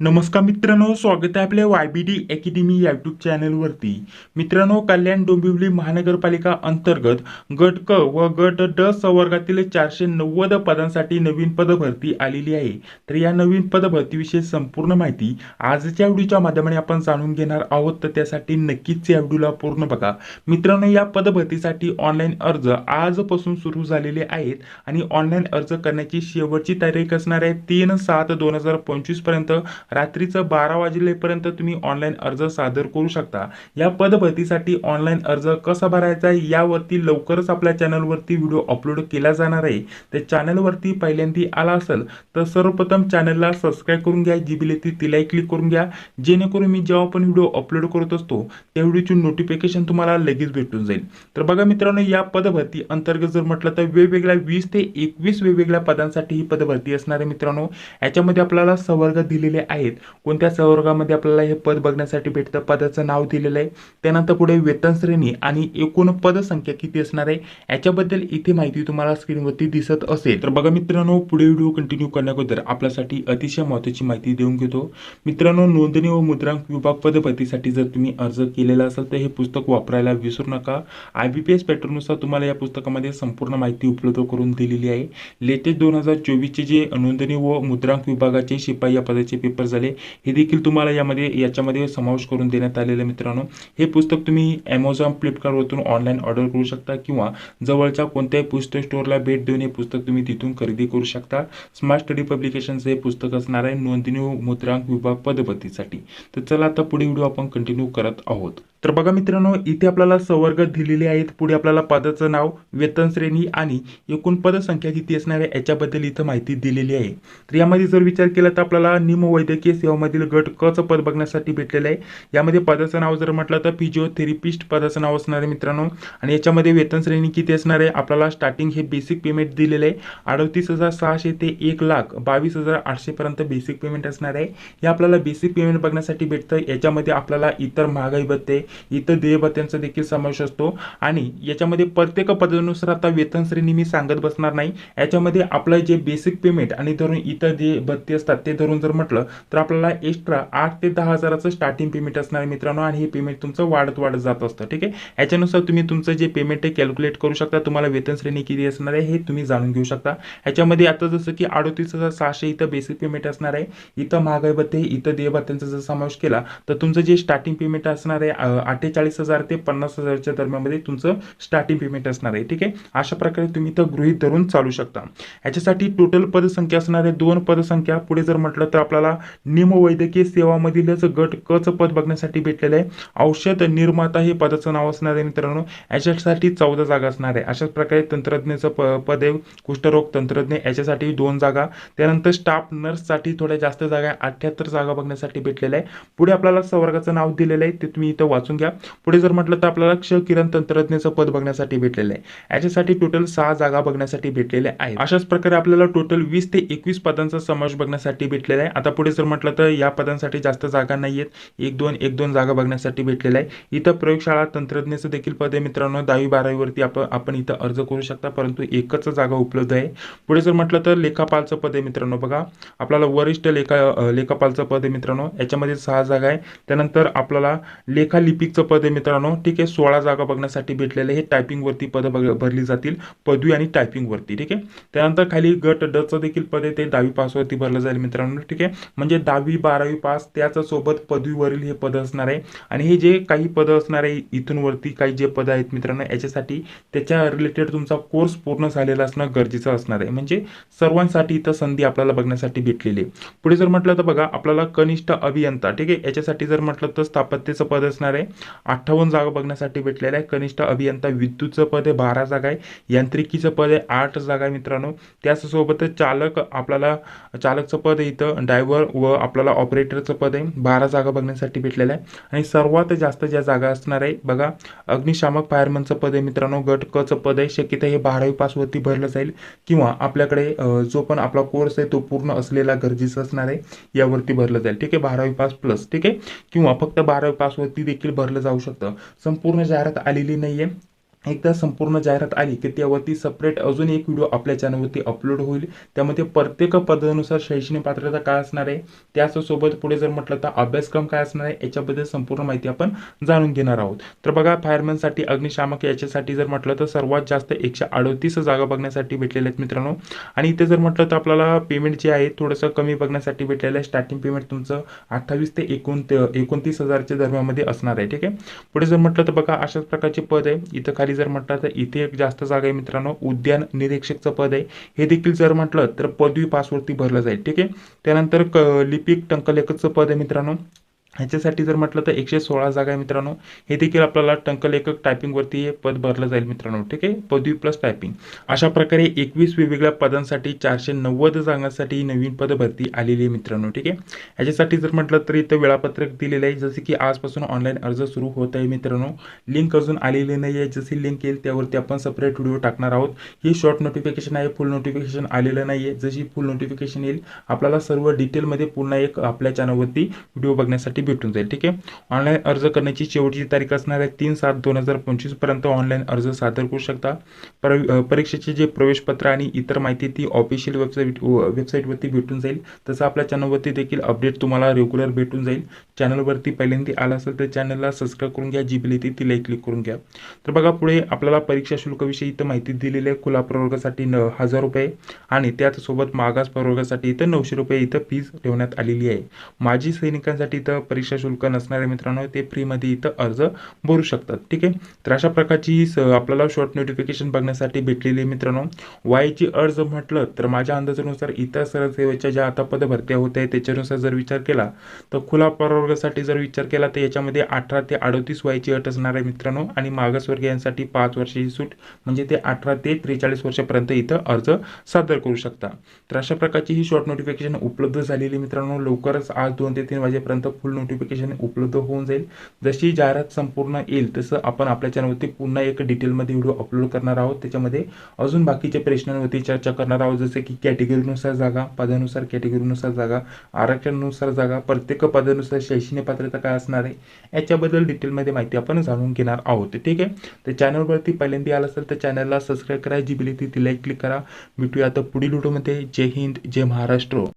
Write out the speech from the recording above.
नमस्कार मित्रांनो स्वागत आहे आपल्या Y B D academy YouTube चॅनलवरती मित्रांनो कल्याण डोंबिवली महानगरपालिका अंतर्गत गट क व गट ड संवर्गातील चारशे नव्वद पदांसाठी नवीन पदभरती आलेली आहे. तर या नवीन पदभरतीविषयी संपूर्ण माहिती आजच्या व्हिडिओच्या माध्यमाने आपण जाणून घेणार आहोत. तर त्यासाठी नक्कीच या व्हिडिओला पूर्ण बघा. मित्रांनो या पदभरतीसाठी ऑनलाईन अर्ज आजपासून सुरू झालेले आहेत आणि ऑनलाईन अर्ज करण्याची शेवटची तारीख असणार आहे तीन सात दोन हजार पंचवीसपर्यंत. रात्रीचं बारा वाजलेपर्यंत तुम्ही ऑनलाईन अर्ज सादर करू शकता. या पदभरतीसाठी ऑनलाईन अर्ज कसा भरायचा आहे यावरती लवकरच आपल्या चॅनलवरती व्हिडिओ अपलोड केला जाणार आहे. त्या चॅनलवरती पहिल्यांदा आला असेल तर सर्वप्रथम चॅनलला सबस्क्राईब करून घ्या जी बिल येते तिलाही क्लिक करून घ्या. जेणेकरून मी जेव्हा पण व्हिडिओ अपलोड करत असतो त्या व्हिडिओची नोटिफिकेशन तुम्हाला लगेच भेटून जाईल. तर बघा मित्रांनो या पदभरती अंतर्गत जर म्हटलं तर वेगवेगळ्या वीस ते एकवीस वेगवेगळ्या पदांसाठी ही पदभरती असणार आहे मित्रांनो. याच्यामध्ये आपल्याला संवर्ग दिलेले आहेत. कोणत्या संवर्गामध्ये आपल्याला हे पद बघण्यासाठी भेटतं? पदाचं नाव दिलेलं आहे. त्यानंतर पुढे वेतन श्रेणी आणि एकूण पदसंख्या किती असणार आहे? याच्याबद्दल इथे माहिती तुम्हाला स्क्रीनवरती दिसत असेल. तर बघा मित्रांनो पुढे व्हिडिओ कंटिन्यू करण्याबद्दल आपल्यासाठी अतिशय महत्त्वाची माहिती देऊन घेतो. मित्रांनो नोंदणी व मुद्रांक विभाग पदभरतीसाठी जर तुम्ही अर्ज केलेला असेल तर हे पुस्तक वापरायला विसरू नका. आय बी पी एस पॅटर्ननुसार तुम्हाला या पुस्तकामध्ये संपूर्ण माहिती उपलब्ध करून दिलेली आहे. लेटेस्ट दोन हजार चोवीसचे जे नोंदणी व मुद्रांक विभागाचे शिपाई या पदाचे पेपर झाले. हे देखील तुम्हाला यामध्ये याच्यामध्ये समावेश करून देण्यात आलेलं मित्रांनो. हे पुस्तक तुम्ही ॲमेझॉन फ्लिपकार्टवरतून ऑनलाईन ऑर्डर करू शकता किंवा जवळच्या कोणत्याही पुस्तक स्टोअरला भेट देऊन हे पुस्तक तुम्ही तिथून खरेदी करू शकता. स्मार्ट स्टडी पब्लिकेशनचं हे पुस्तक असणार आहे नोंदणी मुद्रांक विभाग पदपतीसाठी तर चला आता पुढे व्हिडिओ आपण कंटिन्यू करत आहोत. तर बघा मित्रांनो इथे आपल्याला संवर्ग दिलेले आहेत. पुढे आपल्याला पदाचं नाव वेतन श्रेणी आणि एकूण पदसंख्या किती असणार आहे याच्याबद्दल इथं माहिती दिलेली आहे. तर यामध्ये जर विचार केला तर आपल्याला निमवैद्यकीय सेवामधील गट कचं पद बघण्यासाठी भेटलेलं आहे. यामध्ये पदाचं नाव जर म्हटलं तर फिजिओथेरपिस्ट पदाचं नाव असणार आहे मित्रांनो. आणि याच्यामध्ये वेतन श्रेणी किती असणार आहे? आपल्याला स्टार्टिंग हे बेसिक पेमेंट दिलेलं आहे. अडतीस हजार सहाशे ते एक लाख बावीस हजार आठशेपर्यंत बेसिक पेमेंट असणार आहे. हे आपल्याला बेसिक पेमेंट बघण्यासाठी भेटतं. याच्यामध्ये आपल्याला इतर महागाई भत्ते इतर देय देखील समावेश असतो. आणि याच्यामध्ये प्रत्येक पदानुसार आता वेतन श्रेणी मी सांगत बसणार नाही. याच्यामध्ये आपलं जे बेसिक पेमेंट आणि धरून इतर जे भत्ते असतात ते धरून जर म्हटलं तर आपल्याला एक्स्ट्रा आठ ते दहा हजाराचं स्टार्टिंग पेमेंट असणार आहे मित्रांनो. आणि हे पेमेंट तुमचं वाढत वाढत जात असतं ठीक आहे? याच्यानुसार तुम्ही तुमचं जे पेमेंट आहे कॅल्क्युलेट करू शकता. तुम्हाला वेतन श्रेणी किती असणार आहे हे तुम्ही जाणून घेऊ शकता. ह्याच्यामध्ये आता जसं की अडतीस हजार सहाशे इथं बेसिक पेमेंट असणार आहे. इथं महागाई भत्ते इथं देय भत्त्यांचा जर समावेश केला तर तुमचं जे स्टार्टिंग पेमेंट असणार आहे अठ्ठेचाळीस हजार ते पन्नास हजारच्या दरम्यानमध्ये तुमचं स्टार्टिंग पेमेंट असणार आहे. ठीक आहे? अशा प्रकारे तुम्ही इथं गृहीत धरून चालू शकता. याच्यासाठी टोटल पदसंख्या असणार आहे. दोन पदसंख्या. पुढे जर म्हटलं तर आपल्याला निमवैद्यकीय सेवामधीलच गट कच पद बघण्यासाठी भेटलेलं आहे. औषध निर्माता हे पदाचं नाव असणार आहे मित्रांनो. याच्यासाठी चौदा जागा असणार आहे. अशाच प्रकारे तंत्रज्ञाचं प पद आहे. कुष्ठरोग तंत्रज्ञ याच्यासाठी दोन जागा. त्यानंतर स्टाफ नर्ससाठी थोड्या जास्त जागा आहे. अठ्ठ्याहत्तर जागा बघण्यासाठी भेटलेल्या आहे. पुढे आपल्याला संवर्गाचं नाव दिलेलं आहे. ते तुम्ही इथं वाचून घ्या. पुढे जर म्हटलं तर आपल्याला क्ष किरण तंत्रज्ञाचं पद बघण्यासाठी भेटलेलं आहे. याच्यासाठी टोटल सहा जागा बघण्यासाठी भेटलेल्या आहेत. अशाच प्रकारे आपल्याला टोटल वीस ते एकवीस पदांचा समावेश बघण्यासाठी भेटलेला आहे. आता पुढे जर म्हटलं तर या पदांसाठी जास्त जागा नाही आहेत. एक दोन एक दोन जागा बघण्यासाठी भेटलेल्या आहे इथं प्रयोगशाळा तंत्रज्ञाचं देखील पद आहे मित्रांनो. दहावी बारावीवरती आपण आपण इथं अर्ज करू शकता. परंतु एकच जागा उपलब्ध आहे. पुढे जर म्हटलं तर लेखापालचं पद आहे मित्रांनो. बघा आपल्याला वरिष्ठ लेखा लेखापालचं पद आहे मित्रांनो. याच्यामध्ये सहा जागा आहे. त्यानंतर आपल्याला लिपिकचं पद आहे मित्रांनो. ठीक आहे सोळा जागा बघण्यासाठी भेटलेले हे टायपिंगवरती पदं बघ भरली जातील. पदवी आणि टायपिंगवरती ठीक आहे? त्यानंतर खाली गट डचं देखील पद आहे ते दहावी पासवरती भरलं जाईल मित्रांनो ठीक आहे? म्हणजे दहावी बारावी पास त्याच सोबत पदवीवरील हे पद असणार आहे. आणि हे जे काही पदं असणार आहे इथूनवरती काही जे पदं आहेत मित्रांनो याच्यासाठी त्याच्या रिलेटेड तुमचा कोर्स पूर्ण झालेला असणं गरजेचं असणार आहे. म्हणजे सर्वांसाठी इथं संधी आपल्याला बघण्यासाठी भेटलेली आहे. पुढे जर म्हटलं तर बघा आपल्याला कनिष्ठ अभियंता ठीक आहे? याच्यासाठी जर म्हटलं तर स्थापत्यचं पद असणार आहे. अठ्ठावन्न जागा बघण्यासाठी भेटलेल्या आहे. कनिष्ठ अभियंता विद्युतचं पद आहे बारा जागा आहे. यांत्रिकीचं पद आहे आठ जागा आहे मित्रांनो. त्याचसोबतच चालक आपल्याला चालकचं पद आहे इथं ड्रायव्हर व आपल्याला ऑपरेटरचं पद आहे. बारा जागा बघण्यासाठी भेटलेलं आहे. आणि सर्वात जास्त ज्या जागा असणार आहे बघा अग्निशामक फायरमनचं पद आहे मित्रांनो. गट कचं पद आहे. शक्यता हे बारावी पासवरती भरलं जाईल. किंवा आपल्याकडे जो पण आपला कोर्स आहे तो पूर्ण असलेला गरजेचं असणार आहे यावरती भरलं जाईल. ठीक आहे? बारावी पास प्लस ठीक आहे? किंवा फक्त बारावी पासवरती देखील भरलं जाऊ शकतं. संपूर्ण जाहिरात आलेली नाही आहे एकदा संपूर्ण जाहिरात आली की त्यावरती सपरेट अजून एक व्हिडिओ आपल्या चॅनलवरती अपलोड होईल. त्यामध्ये प्रत्येक पदानुसार शैक्षणिक पात्रता काय असणार आहे त्याचसोबत पुढे जर म्हटलं तर अभ्यासक्रम काय असणार आहे याच्याबद्दल संपूर्ण माहिती आपण जाणून घेणार आहोत. तर बघा फायरमॅनसाठी अग्निशामक याच्यासाठी जर म्हटलं तर सर्वात जास्त एकशे अडतीस जागा बघण्यासाठी भेटलेल्या आहेत मित्रांनो. आणि इथे जर म्हटलं तर आपल्याला पेमेंट जे आहे थोडंसं कमी बघण्यासाठी भेटलेलं आहे. स्टार्टिंग पेमेंट तुमचं अठ्ठावीस ते एकोण एकोणतीस हजारच्या दरम्यानमध्ये असणार आहे ठीक आहे? पुढे जर म्हटलं तर बघा अशाच प्रकारचे पद आहे. इथं खाली जर म्हटलं तर इथे एक जास्त जागा आहे मित्रांनो उद्यान निरीक्षकचं पद आहे. हे देखील जर म्हटलं तर पदवी पासवरती भरलं जाईल ठीक आहे? त्यानंतर क लिपिक टंकलेखकचं पद आहे मित्रांनो. ह्याच्यासाठी जर म्हटलं तर एकशे सोळा जागा आहे मित्रांनो. हे देखील आपल्याला टंकलेखक टायपिंगवरती हे पद भरलं जाईल मित्रांनो ठीक आहे? पदवी प्लस टायपिंग अशा प्रकारे एकवीस वेगवेगळ्या पदांसाठी चारशे नव्वद जागांसाठी ही नवीन पद भरती आलेली आहे मित्रांनो ठीक आहे? ह्याच्यासाठी जर म्हटलं तर इथं वेळापत्रक दिलेलं आहे जसे की आजपासून ऑनलाईन अर्ज सुरू होत आहे मित्रांनो. लिंक अजून आलेली नाही आहे जशी लिंक येईल त्यावरती आपण सेपरेट व्हिडिओ टाकणार आहोत. ही शॉर्ट नोटिफिकेशन आहे फुल नोटिफिकेशन आलेलं नाही आहे. जशी फुल नोटिफिकेशन येईल आपल्याला सर्व डिटेलमध्ये पुन्हा एक आपल्या चॅनलवरती व्हिडिओ बघण्यासाठी भेटून जाईल ठीक आहे? ऑनलाईन अर्ज करण्याची शेवटची तारीख असणार आहे तीन सात दोन हजार पंचवीसपर्यंत ऑनलाईन अर्ज सादर करू शकता. पर परीक्षेचे जे प्रवेशपत्र आणि इतर माहिती ती ऑफिशियल वेबसाईट वेबसाईटवरती भेटून जाईल. तसं आपल्या चॅनलवरती देखील अपडेट तुम्हाला रेग्युलर भेटून जाईल. चॅनलवरती पहिल्यांदा आला असेल तर चॅनलला सबस्क्राईब करून घ्या. जी बिल येते तिला क्लिक करून घ्या. तर बघा पुढे आपल्याला परीक्षा शुल्काविषयी इथं माहिती दिलेली आहे. खुला प्रवर्गासाठी न हजार रुपये. आणि त्याचसोबत मागास प्रवर्गासाठी इथं नऊशे रुपये इथं फीज ठेवण्यात आलेली आहे. माजी सैनिकांसाठी इथं परीक्षा शुल्क नसणारे मित्रांनो ते फ्रीमध्ये इथं अर्ज भरू शकतात. ठीक आहे? तर अशा प्रकारची ही स- आपल्याला शॉर्ट नोटिफिकेशन बघण्यासाठी भेटलेली मित्रांनो. वायची अर्ज म्हटलं तर माझ्या अंदाजानुसार इतर सरसेवेच्या ज्या आता पदभरत्या होत आहेत त्याच्यानुसार जर विचार केला तर खुला प्रवर्गासाठी जर विचार केला तर याच्यामध्ये अठरा ते अडतीस वयाची अट असणार आहे मित्रांनो. आणि मागासवर्गीयांसाठी पाच वर्षाची सूट म्हणजे ते अठरा ते त्रेचाळीस वर्षापर्यंत इथं अर्ज सादर करू शकता. तर अशा प्रकारची ही शॉर्ट नोटिफिकेशन उपलब्ध झालेली मित्रांनो. लवकरच आज दोन ते तीन वाजेपर्यंत फुल नोटिफिकेशन उपलब्ध होऊन जाईल. जशी जाहिरात संपूर्ण येईल तसं आपण आपल्या चॅनलवरती पुन्हा एक डिटेलमध्ये व्हिडिओ अपलोड करणार आहोत. त्याच्यामध्ये अजून बाकीच्या प्रश्नांवरती चर्चा करणार आहोत. जसे की कॅटेगरीनुसार जागा पदानुसार कॅटेगरीनुसार जागा आरक्षणानुसार जागा प्रत्येक पदानुसार शैक्षणिक पात्रता काय असणार आहे याच्याबद्दल डिटेलमध्ये माहिती आपण जाणून घेणार आहोत. ठीक आहे? तर चॅनलवरती पहिल्यांदा आला असेल तर चॅनलला सबस्क्राईब करा. जी बिल ती तिला क्लिक करा. भेटूया आता पुढील व्हिडिओमध्ये जय हिंद जय महाराष्ट्र.